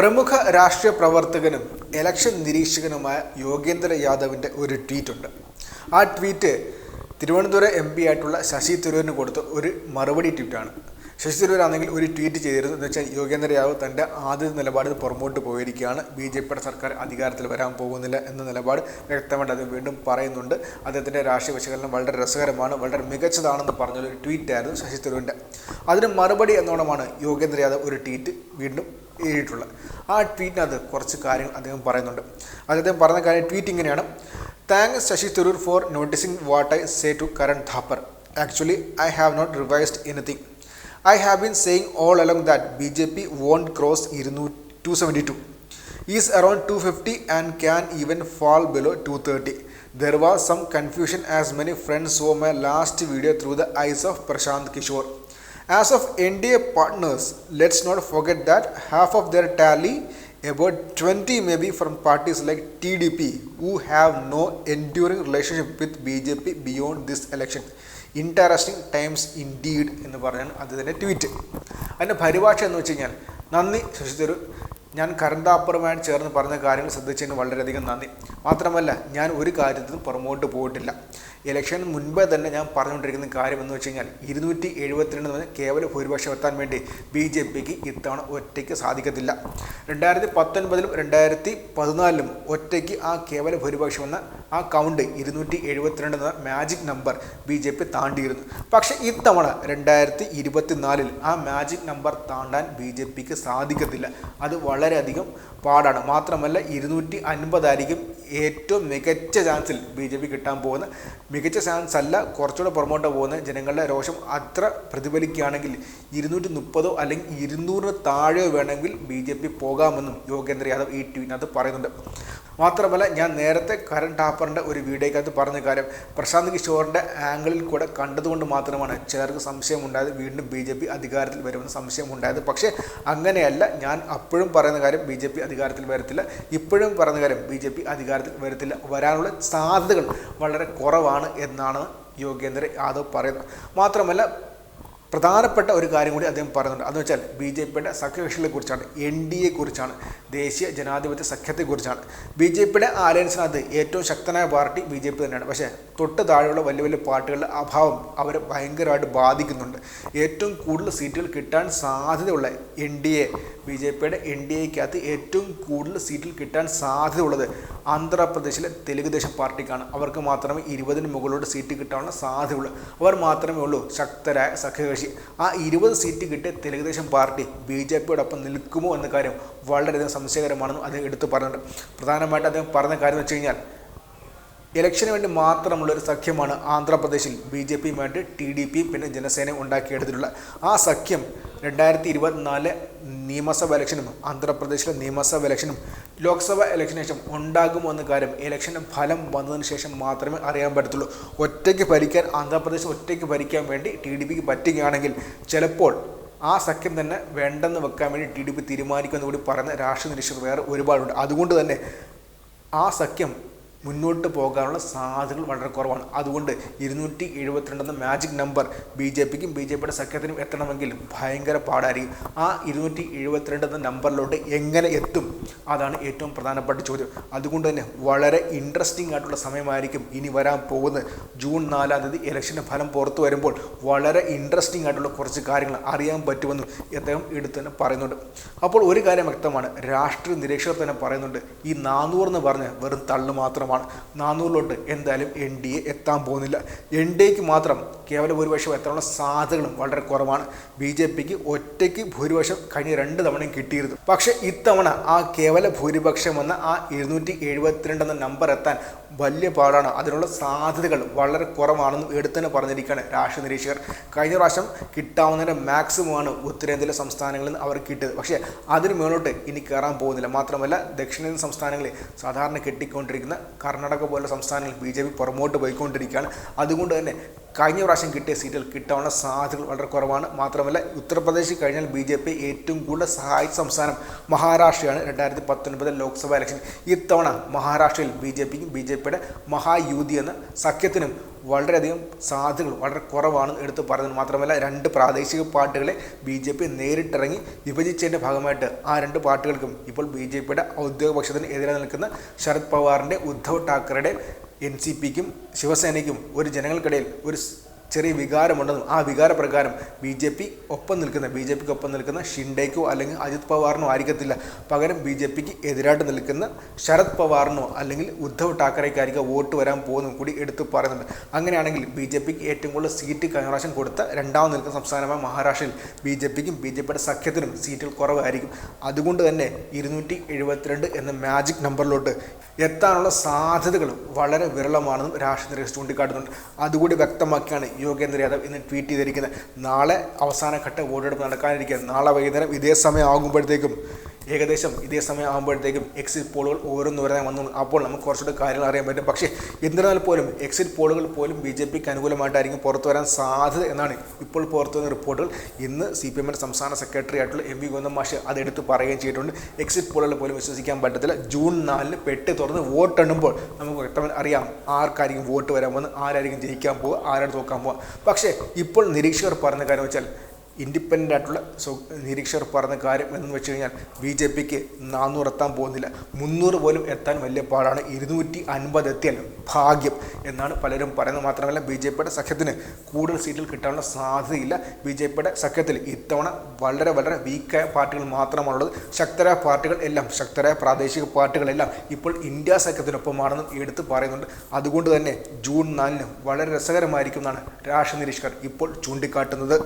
പ്രമുഖ രാഷ്ട്രീയ പ്രവർത്തകനും ഇലക്ഷൻ നിരീക്ഷകനുമായ യോഗേന്ദ്ര യാദവിന്റെ ഒരു ട്വീറ്റ് ഉണ്ട്. ആ ട്വീറ്റ് തിരുവനന്തപുരം എം പി ആയിട്ടുള്ള ശശി തരൂരിന് കൊടുത്ത ഒരു മറുപടി ട്വീറ്റാണ് ശശി തരൂർ ആണെങ്കിൽ ഒരു ട്വീറ്റ് ചെയ്തിരുന്നു. എന്ന് വെച്ചാൽ യോഗേന്ദ്ര യാദവ് തന്റെ ആദ്യ നിലപാടിൽ പുറമോട്ട് പോയിരിക്കുകയാണ്. ബി ജെ പിയുടെ സർക്കാർ അധികാരത്തിൽ വരാൻ പോകുന്നില്ല എന്ന നിലപാട് വ്യക്തമായിട്ട് അത് വീണ്ടും പറയുന്നുണ്ട്. അദ്ദേഹത്തിന്റെ രാഷ്ട്രീയ വിശകലനം വളരെ രസകരമാണ് വളരെ മികച്ചതാണെന്ന് പറഞ്ഞൊരു ട്വീറ്റായിരുന്നു ശശി തരൂരിന്റെ. അതിന് മറുപടി എന്നോണമാണ് യോഗേന്ദ്ര യാദവ് ഒരു ട്വീറ്റ് വീണ്ടും എഴുതിയിട്ടുള്ളത് ആ ട്വീറ്റിനകത്ത് കുറച്ച് കാര്യങ്ങൾ അദ്ദേഹം പറയുന്നുണ്ട്. അദ്ദേഹം പറഞ്ഞ കാര്യം ട്വീറ്റ് ഇങ്ങനെയാണ്. Thanks Shashi Tharoor for noticing what I say to Karan Thapar actually I have not revised anything I have been saying all along that B J P won't cross ഇരുന്നൂ two seventy two is around two fifty and can even fall below two thirty there was some confusion as many friends so my last video through the eyes of Prashant Kishor As of NDA partners, let's not forget that half of their tally, about 20 maybe from parties like TDP, who have no enduring relationship with BJP beyond this election. Interesting times indeed എന്ന് പറഞ്ഞാണ് അദ്ദേഹത്തിന്റെ tweet അതിന്റെ പരിഭാഷ എന്ന് വെച്ച് കഴിഞ്ഞാൽ നന്ദി ശശി തരൂർ ഞാൻ കരന്താപ്പുറമായിട്ട് ചേർന്ന് പറഞ്ഞ കാര്യങ്ങൾ ശ്രദ്ധിച്ചതിന് വളരെയധികം നന്ദി. മാത്രമല്ല ഞാൻ ഒരു കാര്യത്തിനും പുറമോട്ട് പോയിട്ടില്ല. ഇലക്ഷന് മുൻപേ തന്നെ ഞാൻ പറഞ്ഞുകൊണ്ടിരിക്കുന്ന കാര്യം എന്ന് വെച്ച് കഴിഞ്ഞാൽ ഇരുന്നൂറ്റി എഴുപത്തിരണ്ട് പറഞ്ഞാൽ കേവല ഭൂരിപക്ഷം എത്താൻ വേണ്ടി ബി ജെ പിക്ക് ഇത്തവണ ഒറ്റയ്ക്ക് സാധിക്കത്തില്ല. രണ്ടായിരത്തി പത്തൊൻപതിലും രണ്ടായിരത്തി പതിനാലിലും ഒറ്റയ്ക്ക് ആ കേവല ഭൂരിപക്ഷം എന്ന ആ കൗണ്ട് ഇരുന്നൂറ്റി എഴുപത്തിരണ്ട് എന്ന magic number B J P താണ്ടിയിരുന്നു. പക്ഷേ ഇത്തവണ രണ്ടായിരത്തി ഇരുപത്തിനാലിൽ ആ മാജിക് നമ്പർ താണ്ടാൻ ബി ജെ പിക്ക് സാധിക്കത്തില്ല. അത് വളരെയധികം പാടാണ്. മാത്രമല്ല ഇരുന്നൂറ്റി അൻപതായിരിക്കും ഏറ്റവും മികച്ച ചാൻസിൽ ബി ജെ പി കിട്ടാൻ പോകുന്ന മികച്ച ചാൻസ് അല്ല കുറച്ചുകൂടെ പുറമോട്ട് പോകുന്ന ജനങ്ങളുടെ രോഷം അത്ര പ്രതിഫലിക്കുകയാണെങ്കിൽ ഇരുന്നൂറ്റി മുപ്പതോ അല്ലെങ്കിൽ ഇരുന്നൂറിന് താഴെയോ വേണമെങ്കിൽ ബി ജെ പി പോകാമെന്നും യോഗേന്ദ്ര യാദവ് ഈ ട്വീറ്റിനകത്ത് പറയുന്നുണ്ട്. മാത്രമല്ല ഞാൻ നേരത്തെ കരൺ ടാപ്പറിന്റെ ഒരു വീഡിയോക്കകത്ത് പറഞ്ഞ കാര്യം പ്രശാന്ത് കിഷോറിന്റെ ആംഗിളിൽ കൂടെ കണ്ടതുകൊണ്ട് മാത്രമാണ് ചിലർക്ക് സംശയമുണ്ടായത്. വീണ്ടും ബി ജെ പി അധികാരത്തിൽ വരുമെന്ന് സംശയമുണ്ടായത്. പക്ഷേ അങ്ങനെയല്ല. ഞാൻ അപ്പോഴും പറയുന്ന കാര്യം ബി ജെ പി അധികാരത്തിൽ വരത്തില്ല. ഇപ്പോഴും പറയുന്ന കാര്യം ബി ജെ പി അധികാരത്തിൽ വരത്തില്ല. വരാനുള്ള സാധ്യതകൾ വളരെ കുറവാണ് എന്നാണ് യോഗേന്ദ്ര യാദവ് പറയുന്നത്. മാത്രമല്ല പ്രധാനപ്പെട്ട ഒരു കാര്യം കൂടി അദ്ദേഹം പറയുന്നുണ്ട്. അതെന്ന് വെച്ചാൽ ബി ജെ പിയുടെ സഖ്യകക്ഷികളെ കുറിച്ചാണ് എൻ ഡി എ കുറിച്ചാണ് ദേശീയ ജനാധിപത്യ സഖ്യത്തെക്കുറിച്ചാണ്. ബി ജെ പിയുടെ ആലയൻസിനകത്ത് ഏറ്റവും ശക്തനായ പാർട്ടി ബി ജെ പി തന്നെയാണ്. പക്ഷേ തൊട്ട് താഴെയുള്ള വലിയ വലിയ പാർട്ടികളുടെ അഭാവം അവരെ ഭയങ്കരമായിട്ട് ബാധിക്കുന്നുണ്ട്. ഏറ്റവും കൂടുതൽ സീറ്റുകൾ കിട്ടാൻ സാധ്യതയുള്ള N D A B J പിയുടെ എൻ ഡി എക്കകത്ത് ഏറ്റവും കൂടുതൽ സീറ്റിൽ കിട്ടാൻ സാധ്യതയുള്ളത് ആന്ധ്രാപ്രദേശിലെ തെലുങ്കുദേശം പാർട്ടിക്കാണ്. അവർക്ക് മാത്രമേ ഇരുപതിന് മുകളിലോട്ട് സീറ്റ് കിട്ടാനുള്ള സാധ്യതയുള്ളൂ. അവർ മാത്രമേ ഉള്ളൂ ശക്തരായ സഖ്യകക്ഷി ആ ഇരുപത് സീറ്റ് കിട്ടിയ തെലുഗുദേശം പാർട്ടി ബി ജെ പിയോടൊപ്പം നിൽക്കുമോ എന്ന കാര്യം വളരെയധികം സംശയകരമാണെന്നും അദ്ദേഹം എടുത്തു പറഞ്ഞിട്ടുണ്ട്. പ്രധാനമായിട്ട് അദ്ദേഹം പറഞ്ഞ കാര്യം എന്ന് വെച്ച് കഴിഞ്ഞാൽ ഇലക്ഷന് വേണ്ടി മാത്രമുള്ള ഒരു സഖ്യമാണ് ആന്ധ്രാപ്രദേശിൽ ബി ജെ പിയുമായിട്ട് ടി ഡി പിയും പിന്നെ ജനസേനയും ഉണ്ടാക്കിയെടുത്തിട്ടുള്ള. ആ സഖ്യം രണ്ടായിരത്തി ഇരുപത്തിനാല് നിയമസഭ ഇലക്ഷനും ആന്ധ്രാപ്രദേശിലെ നിയമസഭ ഇലക്ഷനും ലോക്സഭ ഇലക്ഷന് ശേഷം ഉണ്ടാകുമെന്ന കാര്യം ഇലക്ഷന്റെ ഫലം വന്നതിന് ശേഷം മാത്രമേ അറിയാൻ പറ്റത്തുള്ളൂ. ഒറ്റയ്ക്ക് ഭരിക്കാൻ ആന്ധ്രാപ്രദേശ് ഒറ്റയ്ക്ക് ഭരിക്കാൻ വേണ്ടി ടി ഡി പിക്ക് പറ്റുകയാണെങ്കിൽ ചിലപ്പോൾ ആ സഖ്യം തന്നെ വേണ്ടെന്ന് വെക്കാൻ വേണ്ടി ടി ഡി പി തീരുമാനിക്കുമെന്ന് കൂടി പറയുന്ന രാഷ്ട്രീയ നിരീക്ഷകർ വേറെ ഒരുപാടുണ്ട്. അതുകൊണ്ട് തന്നെ ആ സഖ്യം മുന്നോട്ട് പോകാനുള്ള സാധ്യതകൾ വളരെ കുറവാണ്. അതുകൊണ്ട് ഇരുന്നൂറ്റി എഴുപത്തിരണ്ടെന്ന മാജിക് നമ്പർ ബി ജെ പിക്കും ബി ജെ പിയുടെ സഖ്യത്തിനും എത്തണമെങ്കിൽ ഭയങ്കര പാടായിരിക്കും. ആ ഇരുന്നൂറ്റി എഴുപത്തിരണ്ട് എന്ന നമ്പറിലോട്ട് എങ്ങനെ എത്തും? അതാണ് ഏറ്റവും പ്രധാനപ്പെട്ട ചോദ്യം. അതുകൊണ്ട് തന്നെ വളരെ ഇൻട്രസ്റ്റിംഗ് ആയിട്ടുള്ള സമയമായിരിക്കും ഇനി വരാൻ പോകുന്നത്. ജൂൺ നാലാം തീയതി ഇലക്ഷന്റെ ഫലം പുറത്തു വരുമ്പോൾ വളരെ ഇൻട്രസ്റ്റിംഗ് ആയിട്ടുള്ള കുറച്ച് കാര്യങ്ങൾ അറിയാൻ പറ്റുമെന്നും അദ്ദേഹം എടുത്ത് തന്നെ പറയുന്നുണ്ട്. അപ്പോൾ ഒരു കാര്യം വ്യക്തമാണ്. രാഷ്ട്രീയ നിരീക്ഷകർ തന്നെ പറയുന്നുണ്ട്. ഈ നാനൂറ് എന്ന് പറഞ്ഞ് വെറും തള്ളു മാത്രമാണ് നാനൂറിലോട്ട് എന്തായാലും എൻ ഡി എ എത്താൻ പോകുന്നില്ല. എൻ ഡി എക്ക് മാത്രം കേവലം ഭൂരിപക്ഷം എത്താനുള്ള സാധ്യതകളും വളരെ കുറവാണ്. ബി ജെ പിക്ക് ഒറ്റയ്ക്ക് ഭൂരിപക്ഷം കഴിഞ്ഞ രണ്ട് തവണയും കിട്ടിയിരുന്നു. പക്ഷേ ഇത്തവണ ആ കേവല ഭൂരിപക്ഷം എന്ന ആ ഇരുന്നൂറ്റി എഴുപത്തിരണ്ട് എന്ന നമ്പർ എത്താൻ വലിയ പാടാണ്. അതിനുള്ള സാധ്യതകൾ വളരെ കുറവാണെന്നും എടുത്തന്നെ പറഞ്ഞിരിക്കുകയാണ് രാഷ്ട്രീയ നിരീക്ഷകർ. കഴിഞ്ഞ പ്രാവശ്യം കിട്ടാവുന്നതിന്റെ മാക്സിമമാണ് ഉത്തരേന്ത്യയിലെ സംസ്ഥാനങ്ങളിൽ നിന്ന് അവർക്ക് കിട്ടിയത്. പക്ഷേ അതിന് മേലോട്ട് ഇനി കയറാൻ പോകുന്നില്ല. മാത്രമല്ല ദക്ഷിണേന്ത്യൻ സംസ്ഥാനങ്ങളിൽ സാധാരണ കിട്ടിക്കൊണ്ടിരിക്കുന്ന കർണാടക പോലുള്ള സംസ്ഥാനങ്ങളിൽ ബി ജെ പി പുറമോട്ട് പോയിക്കൊണ്ടിരിക്കുകയാണ്. അതുകൊണ്ട് തന്നെ കഴിഞ്ഞ പ്രാവശ്യം കിട്ടിയ സീറ്റുകൾ കിട്ടാനുള്ള സാധ്യതകൾ വളരെ കുറവാണ്. മാത്രമല്ല ഉത്തർപ്രദേശിൽ കഴിഞ്ഞാൽ ബി ജെ പി ഏറ്റവും കൂടുതൽ സഹായിച്ച സംസ്ഥാനം മഹാരാഷ്ട്രയാണ്. രണ്ടായിരത്തി പത്തൊൻപതിൽ ലോക്സഭാ ഇലക്ഷൻ. ഇത്തവണ മഹാരാഷ്ട്രയിൽ ബി ജെ പിക്കും ബി ജെ പിയുടെ മഹായൂതി എന്ന സഖ്യത്തിനും വളരെയധികം സാധ്യതകൾ വളരെ കുറവാണെന്ന് എടുത്തു പറയുന്നത് മാത്രമല്ല രണ്ട് പ്രാദേശിക പാർട്ടികളെ ബി ജെ പി നേരിട്ടിറങ്ങി വിഭജിച്ചതിന്റെ ഭാഗമായിട്ട് ആ രണ്ട് പാർട്ടികൾക്കും ഇപ്പോൾ ബി ജെ പിയുടെ ഔദ്യോഗിക പക്ഷത്തിന് എതിരെ നിൽക്കുന്ന ശരത് പവാറിന്റെ ഉദ്ധവ് ഠാക്കറയുടെ എൻ സി പിക്കും ശിവസേനയ്ക്കും ഒരു ജനങ്ങൾക്കിടയിൽ ഒരു ചെറിയ വികാരമുണ്ടെന്നും ആ വികാരപ്രകാരം ബി ജെ പി ഒപ്പം നിൽക്കുന്ന ബി ജെ പിക്ക് ഒപ്പം നിൽക്കുന്ന ഷിൻഡേക്കോ അല്ലെങ്കിൽ അജിത് പവാറിനോ ആയിരിക്കത്തില്ല. പകരം ബി ജെ പിക്ക് എതിരായിട്ട് നിൽക്കുന്ന ശരത് പവാറിനോ അല്ലെങ്കിൽ ഉദ്ധവ് ഠാക്കറേക്കായിരിക്കും വോട്ട് വരാൻ പോകുന്നതും കൂടി എടുത്തു പറയുന്നുണ്ട്. അങ്ങനെയാണെങ്കിൽ ബി ജെ പിക്ക് ഏറ്റവും കൂടുതൽ സീറ്റ് കഴിഞ്ഞ കൊടുത്ത രണ്ടാമത് നിൽക്കുന്ന സംസ്ഥാനമായ മഹാരാഷ്ട്രയിൽ ബി ജെ പിക്കും ബി ജെ പിയുടെ സഖ്യത്തിനും സീറ്റുകൾ കുറവായിരിക്കും. അതുകൊണ്ട് തന്നെ ഇരുന്നൂറ്റി എഴുപത്തിരണ്ട് എന്ന മാജിക് നമ്പറിലോട്ട് എത്താനുള്ള സാധ്യതകൾ വളരെ വിരളമാണെന്നും രാഷ്ട്രീയ ചൂണ്ടിക്കാട്ടുന്നുണ്ട്. അതുകൂടി വ്യക്തമാക്കിയാണ് യോഗേന്ദ്ര യാദവ് ഇന്ന് ട്വീറ്റ് ചെയ്തിരിക്കുന്നത്. നാളെ അവസാനഘട്ട വോട്ടെടുപ്പ് നടക്കാനിരിക്കുക നാളെ വൈകുന്നേരം ഇതേ സമയം ആകുമ്പോഴത്തേക്കും ഏകദേശം ഇതേ സമയം ആകുമ്പോഴത്തേക്കും എക്സിറ്റ് പോളുകൾ ഓരോന്ന് വരാൻ വന്നു. അപ്പോൾ നമുക്ക് കുറച്ചുകൂടെ കാര്യങ്ങൾ അറിയാൻ പറ്റും. പക്ഷേ എന്നിരുന്നാൽ പോലും എക്സിറ്റ് പോളുകൾ പോലും ബി ജെ പിക്ക് അനുകൂലമായിട്ടായിരിക്കും പുറത്തു വരാൻ സാധ്യത എന്നാണ് ഇപ്പോൾ പുറത്തു വന്ന റിപ്പോർട്ടുകൾ. ഇന്ന് സി പി എമ്മിന്റെ സംസ്ഥാന സെക്രട്ടറി ആയിട്ടുള്ള എം വി ഗോവിന്ദൻ മാഷ് അതെടുത്ത് പറയുകയും ചെയ്തിട്ടുണ്ട്. എക്സിറ്റ് പോളുകൾ പോലും വിശ്വസിക്കാൻ പറ്റത്തില്ല. ജൂൺ നാലിന് പെട്ടി തുറന്ന് വോട്ടെണ്ണുമ്പോൾ നമുക്ക് വ്യക്തമായി അറിയാം ആർക്കായിരിക്കും വോട്ട് വരാൻ പോകുന്നത് ആരായിരിക്കും ജയിക്കാൻ പോവുക ആരാണ് തോക്കാൻ പോവുക പക്ഷേ ഇപ്പോൾ നിരീക്ഷകർ പറഞ്ഞ കാര്യം വെച്ചാൽ ഇൻഡിപെൻഡന്റ് ആയിട്ടുള്ള നിരീക്ഷകർ പറഞ്ഞ കാര്യം എന്ന് വെച്ച് കഴിഞ്ഞാൽ ബി ജെ പിക്ക് നാനൂറ് എത്താൻ പോകുന്നില്ല. മുന്നൂറ് പോലും എത്താൻ വലിയ പാടാണ്. ഇരുന്നൂറ്റി അൻപത് എത്തിയാൽ ഭാഗ്യം എന്നാണ് പലരും പറയുന്നത്. മാത്രമല്ല ബി ജെ പിയുടെ സഖ്യത്തിന് കൂടുതൽ സീറ്റുകൾ കിട്ടാനുള്ള സാധ്യതയില്ല. ബി ജെ പിയുടെ സഖ്യത്തിൽ ഇത്തവണ വളരെ വളരെ വീക്കായ പാർട്ടികൾ മാത്രമാണുള്ളത്. ശക്തരായ പാർട്ടികൾ എല്ലാം ശക്തരായ പ്രാദേശിക പാർട്ടികളെല്ലാം ഇപ്പോൾ ഇന്ത്യ സഖ്യത്തിനൊപ്പമാണെന്നും എടുത്ത് പറയുന്നുണ്ട്. അതുകൊണ്ട് തന്നെ ജൂൺ നാലിന് വളരെ രസകരമായിരിക്കും എന്നാണ് രാഷ്ട്രീയ നിരീക്ഷകർ ഇപ്പോൾ ചൂണ്ടിക്കാട്ടുന്നത്.